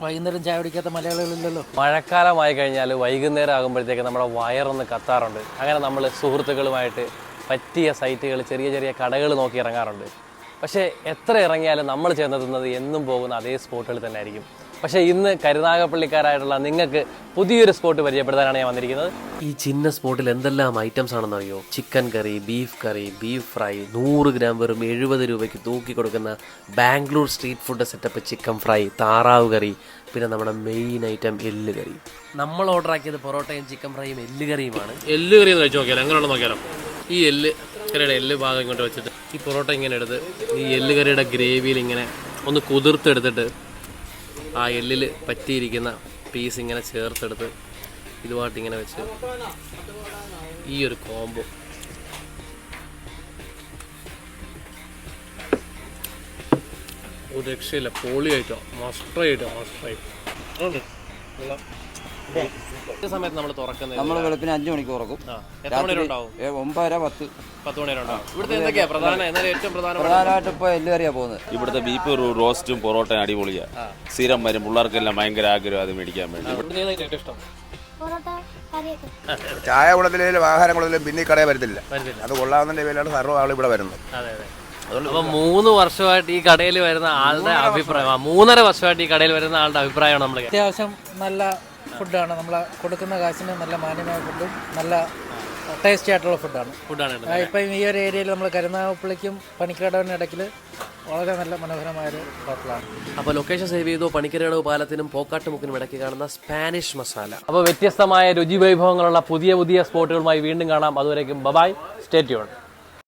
വൈകുന്നേരം ചായ കുടിക്കാത്ത മലയാളികളില്ലല്ലോ. മഴക്കാലമായി കഴിഞ്ഞാൽ വൈകുന്നേരം ആകുമ്പോഴത്തേക്ക് നമ്മുടെ വയറൊന്ന് കത്താറുണ്ട്. അങ്ങനെ നമ്മൾ സുഹൃത്തുക്കളുമായിട്ട് പറ്റിയ സൈറ്റുകൾ ചെറിയ ചെറിയ കടകൾ നോക്കി ഇറങ്ങാറുണ്ട്. പക്ഷേ എത്ര ഇറങ്ങിയാലും നമ്മൾ ചെന്നെത്തുന്നത് എന്നും പോകുന്ന അതേ സ്പോട്ടുകൾ തന്നെ ആയിരിക്കും പക്ഷേ ഇന്ന് കരുനാഗപ്പള്ളിക്കാരായിട്ടുള്ള നിങ്ങൾക്ക് പുതിയൊരു സ്പോട്ട് പരിചയപ്പെടുത്താനാണ് ഞാൻ വന്നിരിക്കുന്നത്. ഈ ചിന്ന സ്പോട്ടിൽ എന്തെല്ലാം ഐറ്റംസ് ആണെന്നറിയോ? ചിക്കൻ കറി ബീഫ് കറി ബീഫ് ഫ്രൈ നൂറ് ഗ്രാം വെറും എഴുപത് രൂപയ്ക്ക് തൂക്കി കൊടുക്കുന്ന Bangalore street food setup chicken fry താറാവ് കറി പിന്നെ നമ്മുടെ മെയിൻ ഐറ്റം എല്ല് കറി. നമ്മൾ ഓർഡർ ആക്കിയത് പൊറോട്ടയും ചിക്കൻ ഫ്രൈയും എല്ല് കറിയുമാണ്. എല്ല് കറി എന്ന് കഴിച്ച് നോക്കിയാലോ എങ്ങനെയാണെന്ന് നോക്കിയാലോ? ഈ എല്ല് കറിയുടെ എല്ല് ഭാഗം ഇങ്ങോട്ട് വെച്ചിട്ട് ഈ പൊറോട്ട ഇങ്ങനെ എടുത്ത് ഈ എല്ല് കറിയുടെ ഗ്രേവിയിൽ ഇങ്ങനെ ഒന്ന് കുതിർത്തെടുത്തിട്ട് ആ എല്ലിൽ പറ്റിയിരിക്കുന്ന പീസ് ഇങ്ങനെ ചേർത്തെടുത്ത് ഇതുമായിട്ട് ഇങ്ങനെ വെച്ച് ഈ ഒരു കോംബോ ഒരു രക്ഷയില്ല. പോളിയായിട്ടോ. മസ്റ്റർ ആയിട്ടോ ഈ സമയത്ത് നമ്മൾ തുറക്കുന്നത് നമ്മൾ വെളുപ്പിന് അഞ്ചു മണിക്ക് തുറക്കും. എത്ര മണി വരെ ഉണ്ടാവും? ഏ, ഒമ്പതര പത്ത്. പത്ത് മണി വരെ ഉണ്ടാവും. ഇവിടുത്തെ എന്തൊക്കെയാ പ്രധാന എന്നാലും ഏറ്റവും പ്രധാനപ്പെട്ട പ്രധാനമായിട്ട് ഇപ്പോൾ എല്ലുകറിയാ പോകുന്നത്. ഇവിടുത്തെ ബീഫ് റോ- റോസ്റ്റും പൊറോട്ടയും അടിപൊളിയാ. സ്ഥിരം വരും. പിള്ളേർക്കെല്ലാം ഭയങ്കര ആഗ്രഹം അത് മേടിക്കാൻ വേണ്ടി. ഇവിടുത്തെ ഏതാ ഏറ്റവും ഇഷ്ടം? പൊറോട്ട കറിയൊക്കെ. ചായ കുളത്തിലും ആഹാരം കുളത്തിലും പിന്നെ ഈ കടയിൽ വരത്തില്ല. വരുന്നില്ല അത് കൊള്ളാവുന്ന പേരിലാണ് സർവ ആൾ ഇവിടെ വരുന്നത്. അതെ അതെ. അപ്പൊ മൂന്ന് വർഷമായിട്ട് ഈ കടയിൽ വരുന്ന ആളുടെ അഭിപ്രായം ആ, മൂന്നര വർഷമായിട്ട് ഈ കടയിൽ വരുന്ന ആളുടെ അഭിപ്രായമാണ് നമ്മൾ അത്യാവശ്യം നല്ല ഫുഡാണ് നമ്മൾ കൊടുക്കുന്ന കാശിന് നല്ല മാന്യമായ ഫുഡും നല്ല ടേസ്റ്റി ആയിട്ടുള്ള ഫുഡാണ്. ഫുഡാണ് ഇപ്പം ഈ ഒരു ഏരിയയിൽ നമ്മൾ കരുനാഗപ്പള്ളിക്കും പണിക്കടവിനും ഇടയ്ക്കിൽ വളരെ നല്ല മനോഹരമായൊരു ഹോട്ടലാണ്. അപ്പോൾ ലൊക്കേഷൻ സേവ് ചെയ്തു. പണിക്കരടവ് പാലത്തിനും പോക്കാട്ടുമുക്കിനും ഇടയ്ക്ക് കാണുന്ന സ്പാനിഷ് മസാല. അപ്പോൾ വ്യത്യസ്തമായ രുചി വൈഭവങ്ങളുള്ള പുതിയ പുതിയ സ്പോട്ടുകളുമായി വീണ്ടും കാണാം. അതുവരേക്കും ബബായ്. സ്റ്റേറ്റ് യൂൺ